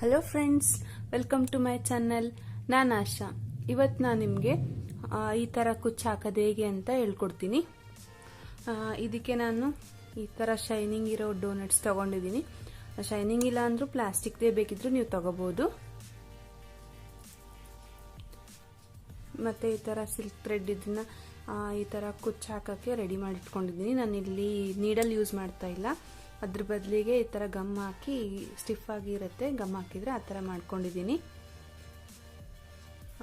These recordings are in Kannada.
Hello friends welcome to my channel ನಾನು ಆಶಾ. ಇವತ್ತು ನಾನು ನಿಮಗೆ ಈ ಥರ ಕುಚ್ಚು ಹಾಕೋದು ಹೇಗೆ ಅಂತ ಹೇಳ್ಕೊಡ್ತೀನಿ. ಇದಕ್ಕೆ ನಾನು ಈ ಥರ ಶೈನಿಂಗ್ ಇರೋ ಡೋನಟ್ಸ್ ತೊಗೊಂಡಿದ್ದೀನಿ. ಶೈನಿಂಗ್ ಇಲ್ಲ ಅಂದರೂ ಪ್ಲಾಸ್ಟಿಕ್ದೇ ಬೇಕಿದ್ರೂ ನೀವು ತೊಗೋಬೋದು. ಮತ್ತು ಈ ಥರ ಸಿಲ್ಕ್ ಥ್ರೆಡ್ ಇದನ್ನ ಈ ಥರ ಕುಚ್ಚು ಹಾಕೋಕ್ಕೆ ರೆಡಿ ಮಾಡಿಟ್ಕೊಂಡಿದ್ದೀನಿ. ನಾನು ಇಲ್ಲಿ ನೀಡಲ್ ಯೂಸ್ ಮಾಡ್ತಾ ಇಲ್ಲ. ಅದ್ರ ಬದಲಿಗೆ ಈ ಥರ ಗಮ್ ಹಾಕಿ ಸ್ಟಿಫ್ ಆಗಿರುತ್ತೆ ಗಮ್ ಹಾಕಿದರೆ ಆ ಥರ ಮಾಡ್ಕೊಂಡಿದ್ದೀನಿ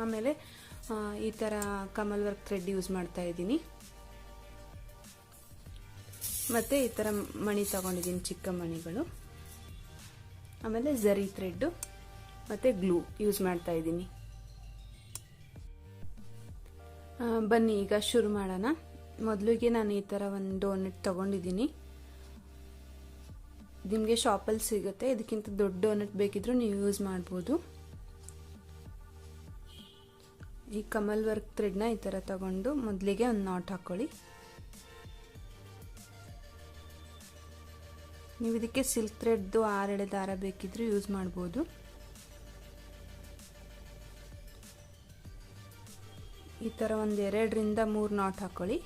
ಆಮೇಲೆ ಈ ಥರ ಕಮಲ್ ವರ್ಕ್ ಥ್ರೆಡ್ ಯೂಸ್ ಮಾಡ್ತಾ ಇದ್ದೀನಿ. ಮತ್ತು ಈ ಥರ ಮಣಿ ತಗೊಂಡಿದ್ದೀನಿ ಚಿಕ್ಕ ಮಣಿಗಳು. ಆಮೇಲೆ ಝರಿ ಥ್ರೆಡ್ಡು ಮತ್ತು ಗ್ಲೂ ಯೂಸ್ ಮಾಡ್ತಾ ಇದ್ದೀನಿ. ಬನ್ನಿ, ಈಗ ಶುರು ಮಾಡೋಣ. ಮೊದಲಿಗೆ ನಾನು ಈ ಥರ ಒಂದು ಡೋನೆಟ್ ತೊಗೊಂಡಿದ್ದೀನಿ ನಿಮಗೆ ಶಾಪಲ್ಲಿ ಸಿಗುತ್ತೆ. ಇದಕ್ಕಿಂತ ದೊಡ್ಡ ಡೋನಟ್ ಬೇಕಿದ್ರೂ ನೀವು ಯೂಸ್ ಮಾಡ್ಬೋದು. ಈ ಕಮಲ್ ವರ್ಕ್ ಥ್ರೆಡ್ನ ಈ ಥರ ತಗೊಂಡು ಮೊದಲಿಗೆ ಒಂದು ನಾಟ್ ಹಾಕ್ಕೊಳ್ಳಿ ನೀವು ಇದಕ್ಕೆ ಸಿಲ್ಕ್ ಥ್ರೆಡ್ದು ಆರೆಳೆ ದಾರ ಬೇಕಿದ್ರೂ ಯೂಸ್ ಮಾಡ್ಬೋದು. ಈ ಥರ ಒಂದು ಎರಡರಿಂದ ಮೂರು ನಾಟ್ ಹಾಕ್ಕೊಳ್ಳಿ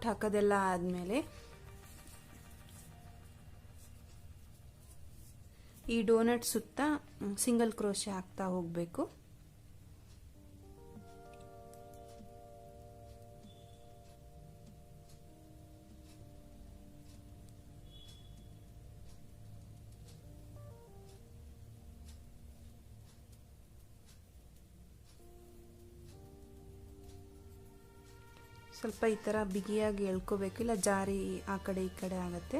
ನಾಟ್ ಹಾಕೋದೆಲ್ಲ ಆದಮೇಲೆ ಈ ಡೋನಟ್ ಸುತ್ತ ಸಿಂಗಲ್ ಕ್ರೋಶೆ ಹಾಕ್ತಾ ಹೋಗಬೇಕು. ಸ್ವಲ್ಪ ಈ ಥರ ಬಿಗಿಯಾಗಿ ಎಳ್ಕೋಬೇಕು. ಇಲ್ಲ ಜಾರಿ ಆ ಕಡೆ ಈ ಕಡೆ ಆಗುತ್ತೆ.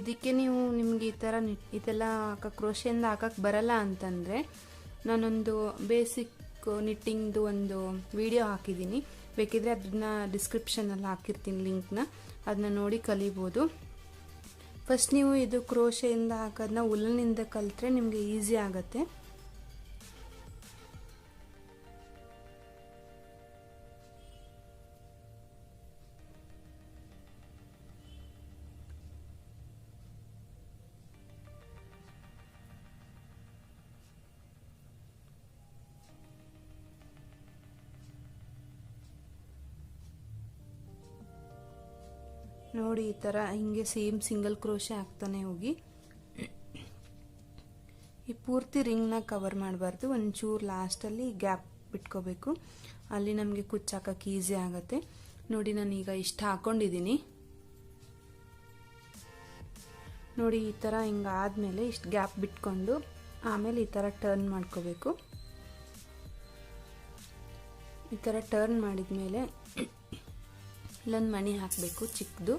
ಇದಕ್ಕೆ ನೀವು ನಿಮಗೆ ಈ ಥರ ಇದೆಲ್ಲ ಹಾಕಕ್ಕೆ, ಕ್ರೋಶೆಯಿಂದ ಹಾಕಕ್ಕೆ ಬರಲ್ಲ ಅಂತಂದರೆ ನಾನೊಂದು ಬೇಸಿಕ್ ನಿಟ್ಟಿಂಗ್ದು ಒಂದು ವಿಡಿಯೋ ಹಾಕಿದ್ದೀನಿ. ಬೇಕಿದ್ರೆ ಅದನ್ನ ಡಿಸ್ಕ್ರಿಪ್ಷನಲ್ಲಿ ಹಾಕಿರ್ತೀನಿ ಲಿಂಕ್ನ. ಅದನ್ನ ನೋಡಿ ಕಲಿಬೋದು. ಫಸ್ಟ್ ನೀವು ಇದು ಕ್ರೋಶೆಯಿಂದ ಹಾಕೋದನ್ನ ಉಲ್ಲನಿಂದ ಕಲಿತ್ರೆ ನಿಮಗೆ ಈಸಿ ಆಗುತ್ತೆ. ನೋಡಿ, ಈ ಥರ ಹಿಂಗೆ ಸೇಮ್ ಸಿಂಗಲ್ ಕ್ರೋಶೆ ಹಾಕ್ತಾನೆ ಹೋಗಿ. ಈ ಪೂರ್ತಿ ರಿಂಗ್ನ ಕವರ್ ಮಾಡಬಾರ್ದು. ಒಂಚೂರು ಲಾಸ್ಟಲ್ಲಿ ಗ್ಯಾಪ್ ಬಿಟ್ಕೋಬೇಕು. ಅಲ್ಲಿ ನಮಗೆ ಕುಚ್ಚು ಹಾಕಕ್ಕೆ ಈಸಿ ಆಗುತ್ತೆ. ನೋಡಿ, ನಾನು ಈಗ ಇಷ್ಟು ಹಾಕೊಂಡಿದ್ದೀನಿ ನೋಡಿ, ಈ ಥರ ಹಿಂಗೆ ಆದಮೇಲೆ ಇಷ್ಟು ಗ್ಯಾಪ್ ಬಿಟ್ಕೊಂಡು ಆಮೇಲೆ ಈ ಥರ ಟರ್ನ್ ಮಾಡ್ಕೋಬೇಕು. ಈ ಥರ ಟರ್ನ್ ಮಾಡಿದ ಮೇಲೆ ಇಲ್ಲೊಂದು ಮಣಿ ಹಾಕಬೇಕು ಚಿಕ್ಕದು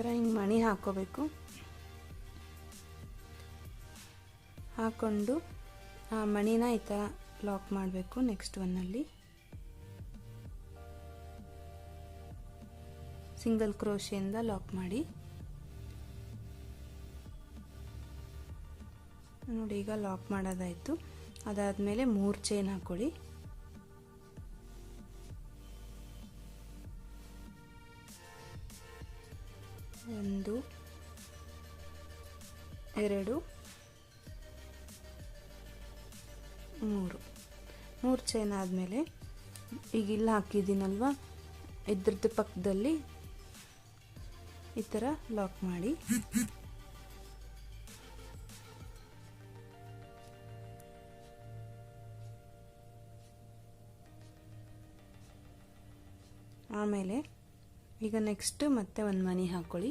ಥರ ಹಿಂಗೆ ಮಣಿ ಹಾಕೋಬೇಕು. ಹಾಕ್ಕೊಂಡು ಆ ಮಣಿನ ಈ ಥರ ಲಾಕ್ ಮಾಡಬೇಕು ನೆಕ್ಸ್ಟ್ ಒನ್ನಲ್ಲಿ. ಸಿಂಗಲ್ ಕ್ರೋಶಿಯಿಂದ ಲಾಕ್ ಮಾಡಿ. ನೋಡಿ, ಈಗ ಲಾಕ್ ಮಾಡೋದಾಯಿತು. ಅದಾದಮೇಲೆ ಮೂರು ಚೈನ್ ಹಾಕ್ಕೊಳ್ಳಿ ಒಂದು, ಎರಡು, ಮೂರು. ಮೂರು ಚೈನ್ ಆದಮೇಲೆ ಈಗ ಇಲ್ಲಿ ಹಾಕಿದ್ದೀನಲ್ವ? ಇದ್ರದ್ದು ಪಕ್ಕದಲ್ಲಿ ಈ ಥರ ಲಾಕ್ ಮಾಡಿ. ಆಮೇಲೆ ಈಗ ನೆಕ್ಸ್ಟ್ ಮತ್ತೆ ಒಂದು ಮನಿ ಹಾಕ್ಕೊಳ್ಳಿ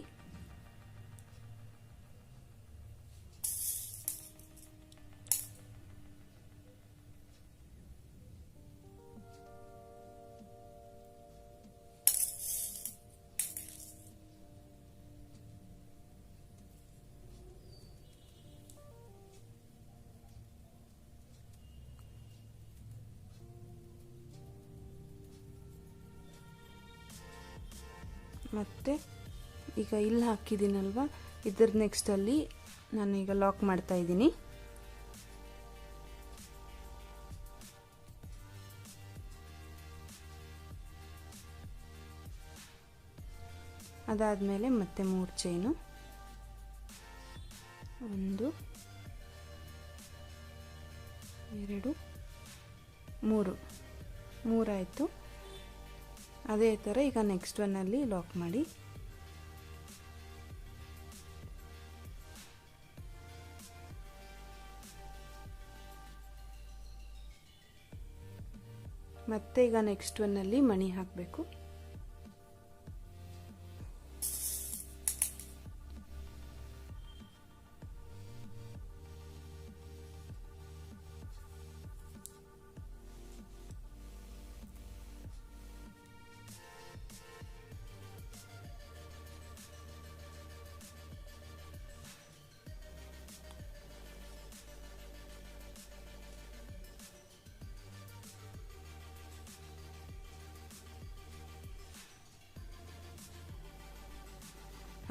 ಮತ್ತು ಈಗ ಇಲ್ಲಿ ಹಾಕಿದ್ದೀನಲ್ವ? ಇದ್ರ ನೆಕ್ಸ್ಟಲ್ಲಿ ನಾನು ಈಗ ಲಾಕ್ ಮಾಡ್ತಾ ಇದ್ದೀನಿ. ಅದಾದಮೇಲೆ ಮತ್ತೆ ಮೂರು ಚೈನು ಒಂದು, ಎರಡು, ಮೂರು. ಮೂರಾಯಿತು. ಅದೇ ಥರ ಈಗ ನೆಕ್ಸ್ಟ್ ಒನ್ನಲ್ಲಿ ಲಾಕ್ ಮಾಡಿ. ಮತ್ತೆ ಈಗ ನೆಕ್ಸ್ಟ್ ಒನ್ನಲ್ಲಿ ಮಣಿ ಹಾಕಬೇಕು.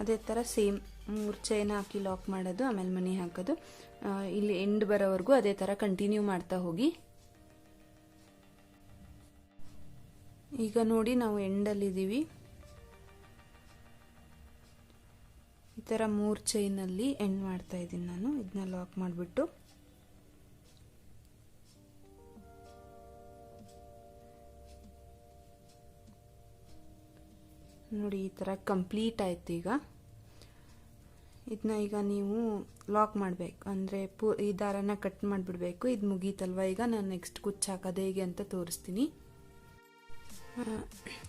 ಅದೇ ಥರ ಸೇಮ್ ಮೂರು ಚೈನ್ ಹಾಕಿ ಲಾಕ್ ಮಾಡೋದು, ಆಮೇಲೆ ಮನಿ ಹಾಕೋದು. ಇಲ್ಲಿ ಎಂಡ್ ಬರೋವರೆಗೂ ಅದೇ ಥರ ಕಂಟಿನ್ಯೂ ಮಾಡ್ತಾ ಹೋಗಿ. ಈಗ ನೋಡಿ ನಾವು ಎಂಡಲ್ಲಿದ್ದೀವಿ ಈ ಥರ ಮೂರು ಚೈನಲ್ಲಿ ಎಂಡ್ ಮಾಡ್ತಾ ಇದ್ದೀನಿ ನಾನು. ಇದನ್ನ ಲಾಕ್ ಮಾಡಿಬಿಟ್ಟು. ನೋಡಿ, ಈ ಥರ ಕಂಪ್ಲೀಟ್ ಆಯಿತು ಈಗ. ಇದನ್ನ ಈಗ ನೀವು ಲಾಕ್ ಮಾಡಬೇಕು. ಅಂದರೆ ಪೂ, ಈ ದಾರನ ಕಟ್ ಮಾಡಿಬಿಡಬೇಕು. ಇದು ಮುಗೀತಲ್ವ? ಈಗ ನಾನು ನೆಕ್ಸ್ಟ್ ಕುಚ್ಚು ಹಾಕೋದು ಹೇಗೆ ಅಂತ ತೋರಿಸ್ತೀನಿ.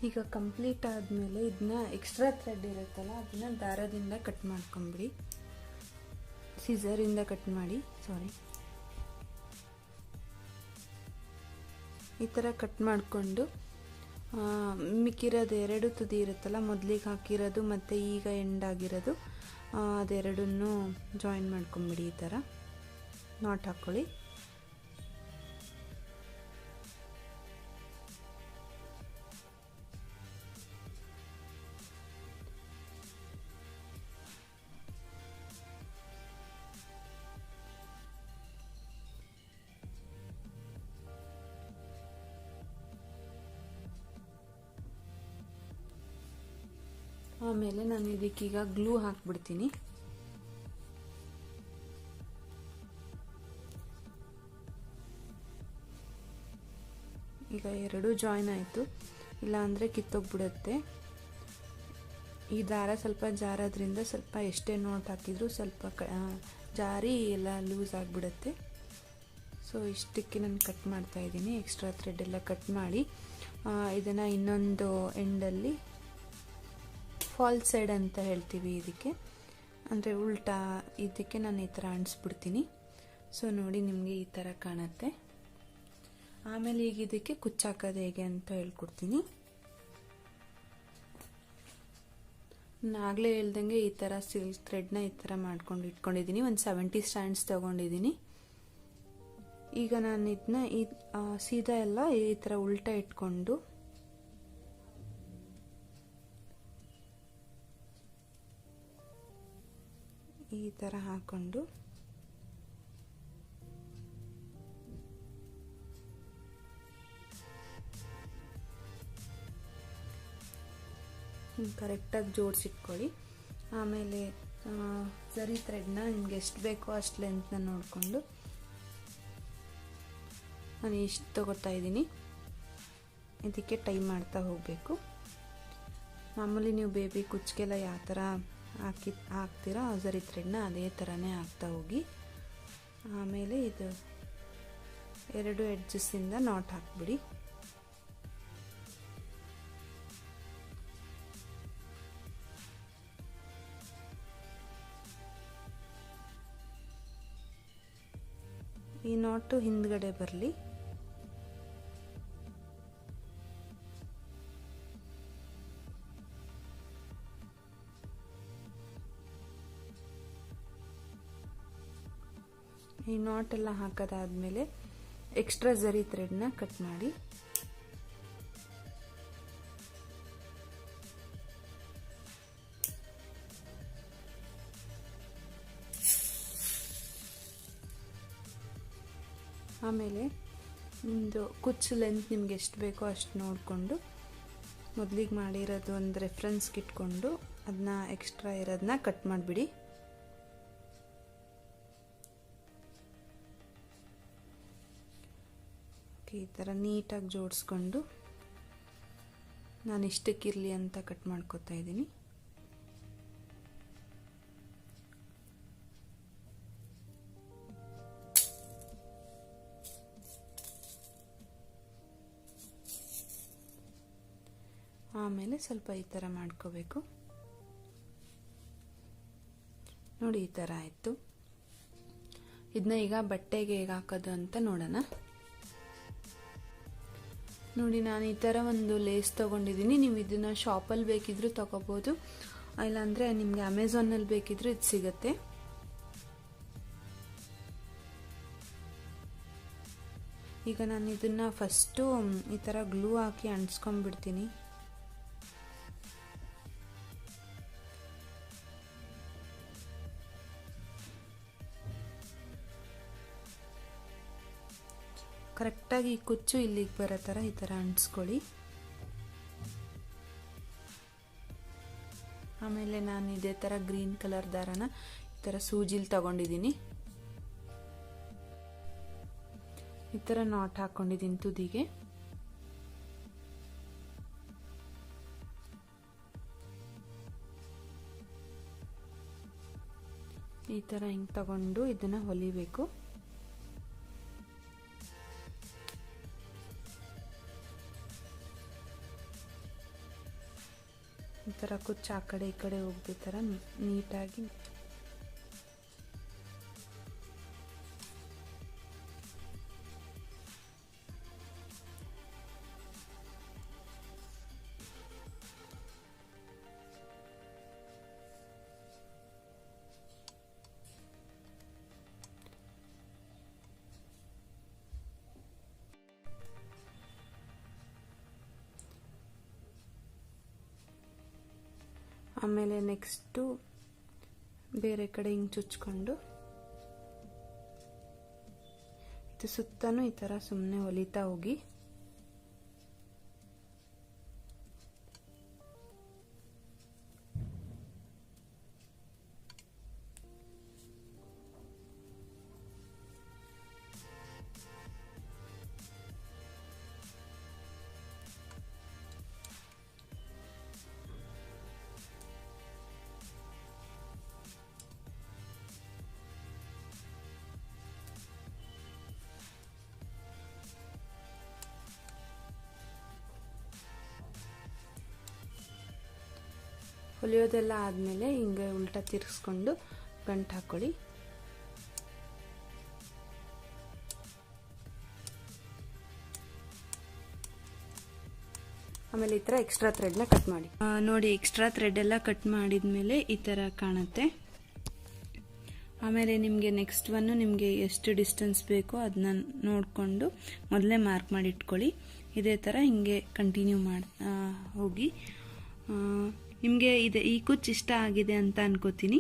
ಈಗ ಕಂಪ್ಲೀಟ್ ಆದಮೇಲೆ ಇದನ್ನ ಎಕ್ಸ್ಟ್ರಾ ಥ್ರೆಡ್ ಇರುತ್ತಲ್ಲ, ಅದನ್ನ ದಾರದಿಂದ ಕಟ್ ಮಾಡ್ಕೊಂಬಿಡಿ. ಸಿಸರಿಂದ ಕಟ್ ಮಾಡಿ ಸಾರಿ ಈ ಥರ ಕಟ್ ಮಾಡಿಕೊಂಡು ಮಿಕ್ಕಿರೋದು ಎರಡು ತುದಿ ಇರುತ್ತಲ್ಲ ಮೊದಲಿಗೆ ಹಾಕಿರೋದು ಮತ್ತು ಈಗ ಎಂಡ್ ಆಗಿರೋದು. ಆ, ಅದೆರಡನ್ನೂ ಜಾಯಿನ್ ಮಾಡ್ಕೊಂಬಿಡಿ ಈ ಥರ ನಾಟ್ ಹಾಕ್ಕೊಳ್ಳಿ ಆಮೇಲೆ ನಾನು ಇದಕ್ಕೀಗ ಗ್ಲೂ ಹಾಕ್ಬಿಡ್ತೀನಿ. ಈಗ ಎರಡು ಜಾಯಿನ್ ಆಯಿತು. ಇಲ್ಲಾಂದರೆ ಕಿತ್ತೋಗ್ಬಿಡುತ್ತೆ. ಈ ದಾರ ಸ್ವಲ್ಪ ಜಾರೋದ್ರಿಂದ ಸ್ವಲ್ಪ ಎಷ್ಟೇ ನೋಟ್ ಹಾಕಿದ್ರು ಸ್ವಲ್ಪ ಕ ಜಾರಿ ಎಲ್ಲ ಲೂಸ್ ಆಗಿಬಿಡುತ್ತೆ. ಸೊ ಇಷ್ಟಕ್ಕೆ ನಾನು ಕಟ್ ಮಾಡ್ತಾ ಇದ್ದೀನಿ. ಎಕ್ಸ್ಟ್ರಾ ಥ್ರೆಡ್ ಎಲ್ಲ ಕಟ್ ಮಾಡಿ ಇದನ್ನು ಇನ್ನೊಂದು ಎಂಡಲ್ಲಿ ಫಾಲ್ ಸೈಡ್ ಅಂತ ಹೇಳ್ತೀವಿ ಇದಕ್ಕೆ. ಅಂದರೆ ಉಲ್ಟಾ ಇದಕ್ಕೆ ನಾನು ಈ ಥರ ಅಂಟಿಸ್ಬಿಡ್ತೀನಿ. ಸೊ ನೋಡಿ ನಿಮಗೆ ಈ ಥರ ಕಾಣುತ್ತೆ. ಆಮೇಲೆ ಈಗ ಇದಕ್ಕೆ ಕುಚ್ಚಾಕೋದು ಹೇಗೆ ಅಂತ ಹೇಳ್ಕೊಡ್ತೀನಿ. ಆಗಲೇ ಹೇಳ್ದಂಗೆ ಈ ಥರ ಸಿಲ್ಕ್ ಥ್ರೆಡ್ನ ಈ ಥರ ಮಾಡ್ಕೊಂಡು ಇಟ್ಕೊಂಡಿದ್ದೀನಿ. ಒಂದು ಸೆವೆಂಟಿ ಸ್ಟ್ಯಾಂಡ್ಸ್ ತೊಗೊಂಡಿದ್ದೀನಿ. ಈಗ ನಾನು ಇದನ್ನ ಈ ಸೀದಾ ಎಲ್ಲ ಈ ಥರ ಉಲ್ಟಾ ಇಟ್ಕೊಂಡು ಈ ಥರ ಹಾಕೊಂಡು ಕರೆಕ್ಟಾಗಿ ಜೋಡಿಸಿಟ್ಕೊಳ್ಳಿ. ಆಮೇಲೆ ಸರಿ ಥ್ರೆಡ್ನ ನಿಮ್ಗೆ ಎಷ್ಟು ಬೇಕೋ ಅಷ್ಟು ಲೆಂತ್ನ ನೋಡಿಕೊಂಡು ನಾನು ಇಷ್ಟು ತಗೋತಾ ಇದ್ದೀನಿ. ಇದಕ್ಕೆ ಟೈ ಮಾಡ್ತಾ ಹೋಗಬೇಕು. ಮಾಮೂಲಿ ನೀವು ಬೇಬಿ ಕುಚ್ಚಿಗೆಲ್ಲ ಯಾವ ಥರ ಹಾಕಿ ಹಾಕ್ತೀರೋ? ಸರಿ ಥ್ರೆಡ್ನ ಅದೇ ಥರನೇ ಹಾಕ್ತಾ ಹೋಗಿ. ಆಮೇಲೆ ಇದು ಎರಡು ಎಡ್ಜಸ್ಸಿಂದ ನಾಟ್ ಹಾಕ್ಬಿಡಿ. ಈ ನಾಟು ಹಿಂದ್ಗಡೆ ಬರಲಿ. ನಾಟ್ ಎಲ್ಲ ಹಾಕೋದಾದ್ಮೇಲೆ ಎಕ್ಸ್ಟ್ರಾ ಜರಿ ಥ್ರೆಡ್ನ ಕಟ್ ಮಾಡಿ. ಆಮೇಲೆ ನಿಮ್ಮದು ಕುಚ್ಚು ಲೆಂತ್ ನಿಮ್ಗೆ ಎಷ್ಟು ಬೇಕೋ ಅಷ್ಟು ನೋಡಿಕೊಂಡು ಮೊದಲಿಗೆ ಮಾಡಿರೋದು ಒಂದು ರೆಫ್ರೆನ್ಸ್ಗೆ ಇಟ್ಕೊಂಡು ಅದನ್ನ ಎಕ್ಸ್ಟ್ರಾ ಇರೋದನ್ನ ಕಟ್ ಮಾಡಿಬಿಡಿ. ಥರ ನೀಟಾಗಿ ಜೋಡಿಸ್ಕೊಂಡು ನಾನು ಇಷ್ಟಕ್ಕಿರಲಿ ಅಂತ ಕಟ್ ಮಾಡ್ಕೋತಾ ಇದ್ದೀನಿ. ಆಮೇಲೆ ಸ್ವಲ್ಪ ಈ ಥರ ಮಾಡ್ಕೋಬೇಕು. ನೋಡಿ ಈ ಥರ ಆಯಿತು. ಇದನ್ನ ಈಗ ಬಟ್ಟೆಗೆ ಹೇಗೆ ಹಾಕೋದು ಅಂತ ನೋಡೋಣ. ನೋಡಿ, ನಾನು ಈ ಥರ ಒಂದು ಲೇಸ್ ತೊಗೊಂಡಿದ್ದೀನಿ. ನೀವು ಇದನ್ನು ಶಾಪಲ್ಲಿ ಬೇಕಿದ್ರೂ ತೊಗೋಬೋದು. ಇಲ್ಲಾಂದರೆ ನಿಮಗೆ ಅಮೆಝಾನಲ್ಲಿ ಬೇಕಿದ್ರೂ ಇದು ಸಿಗುತ್ತೆ. ಈಗ ನಾನು ಇದನ್ನು ಫಸ್ಟು ಈ ಥರ ಗ್ಲೂ ಹಾಕಿ ಅಂಟಿಸ್ಕೊಂಡ್ಬಿಡ್ತೀನಿ. ಕರೆಕ್ಟಾಗಿ ಈ ಕುಚ್ಚು ಇಲ್ಲಿಗೆ ಬರೋ ಥರ ಈ ಥರ ಅಂಟಿಸ್ಕೊಳ್ಳಿ. ಆಮೇಲೆ ನಾನು ಇದೇ ಥರ ಗ್ರೀನ್ ಕಲರ್ ದಾರನ ಈ ಥರ ಸೂಜಿಲಿ ತಗೊಂಡಿದ್ದೀನಿ. ಈ ಥರ ನಾಟ್ ಹಾಕ್ಕೊಂಡಿದ್ದೀನಿ ತುದಿಗೆ. ಈ ಥರ ಹಿಂಗೆ ತಗೊಂಡು ಇದನ್ನು ಹೊಲಿಬೇಕು. ಈ ಥರ ಕುಚ್ಚು ಆ ಕಡೆ ಈ ಕಡೆ ಹೋಗದೆ ಥರ ನೀಟಾಗಿ ಆಮೇಲೆ ನೆಕ್ಸ್ಟು ಬೇರೆ ಕಡೆ ಹಿಂಗೆ ಚುಚ್ಕೊಂಡು ಇದು ಸುತ್ತನೂ ಈ ಥರ ಸುಮ್ಮನೆ ಹೊಲಿತಾ ಹೋಗಿ ಹೊಲಿಯೋದೆಲ್ಲ ಆದಮೇಲೆ ಹಿಂಗೆ ಉಲ್ಟಾ ತಿರ್ಗಿಸ್ಕೊಂಡು ಗಂಟು ಹಾಕ್ಕೊಳ್ಳಿ ಆಮೇಲೆ ಈ ಥರ ಎಕ್ಸ್ಟ್ರಾ ಥ್ರೆಡ್ನ ಕಟ್ ಮಾಡಿ. ನೋಡಿ ಎಕ್ಸ್ಟ್ರಾ ಥ್ರೆಡ್ ಎಲ್ಲ ಕಟ್ ಮಾಡಿದ್ಮೇಲೆ ಈ ಥರ ಕಾಣುತ್ತೆ. ಆಮೇಲೆ ನಿಮಗೆ ನೆಕ್ಸ್ಟ್ ಒನ್ನು ನಿಮಗೆ ಎಷ್ಟು ಡಿಸ್ಟೆನ್ಸ್ ಬೇಕೋ ಅದನ್ನ ನೋಡಿಕೊಂಡು ಮೊದಲೇ ಮಾರ್ಕ್ ಮಾಡಿ ಇಟ್ಕೊಳ್ಳಿ ಇದೇ ಥರ ಹಿಂಗೆ ಕಂಟಿನ್ಯೂ ಮಾಡಿ ಹೋಗಿ. ನಿಮಗೆ ಇದು ಈ ಕುಚ್ ಇಷ್ಟ ಆಗಿದೆ ಅಂತ ಅನ್ಕೋತೀನಿ.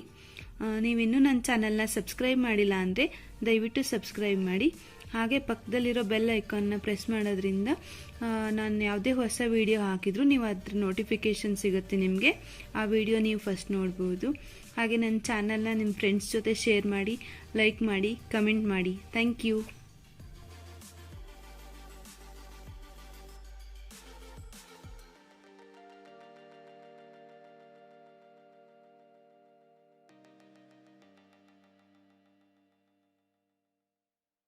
ನೀವಿನ್ನೂ ನನ್ನ ಚಾನಲ್ನ ಸಬ್ಸ್ಕ್ರೈಬ್ ಮಾಡಿಲ್ಲ ಅಂದರೆ ದಯವಿಟ್ಟು ಸಬ್ಸ್ಕ್ರೈಬ್ ಮಾಡಿ. ಹಾಗೆ ಪಕ್ಕದಲ್ಲಿರೋ ಬೆಲ್ ಐಕಾನ್ನ ಪ್ರೆಸ್ ಮಾಡೋದ್ರಿಂದ ನಾನು ಯಾವುದೇ ಹೊಸ ವಿಡಿಯೋ ಹಾಕಿದ್ರು ನೀವು ಅದ್ರ ನೋಟಿಫಿಕೇಷನ್ ಸಿಗುತ್ತೆ ನಿಮಗೆ. ಆ ವಿಡಿಯೋ ನೀವು ಫಸ್ಟ್ ನೋಡ್ಬೋದು. ಹಾಗೆ ನನ್ನ ಚಾನಲ್ನ ನಿಮ್ಮ ಫ್ರೆಂಡ್ಸ್ ಜೊತೆ ಶೇರ್ ಮಾಡಿ, ಲೈಕ್ ಮಾಡಿ, ಕಮೆಂಟ್ ಮಾಡಿ. Thank you.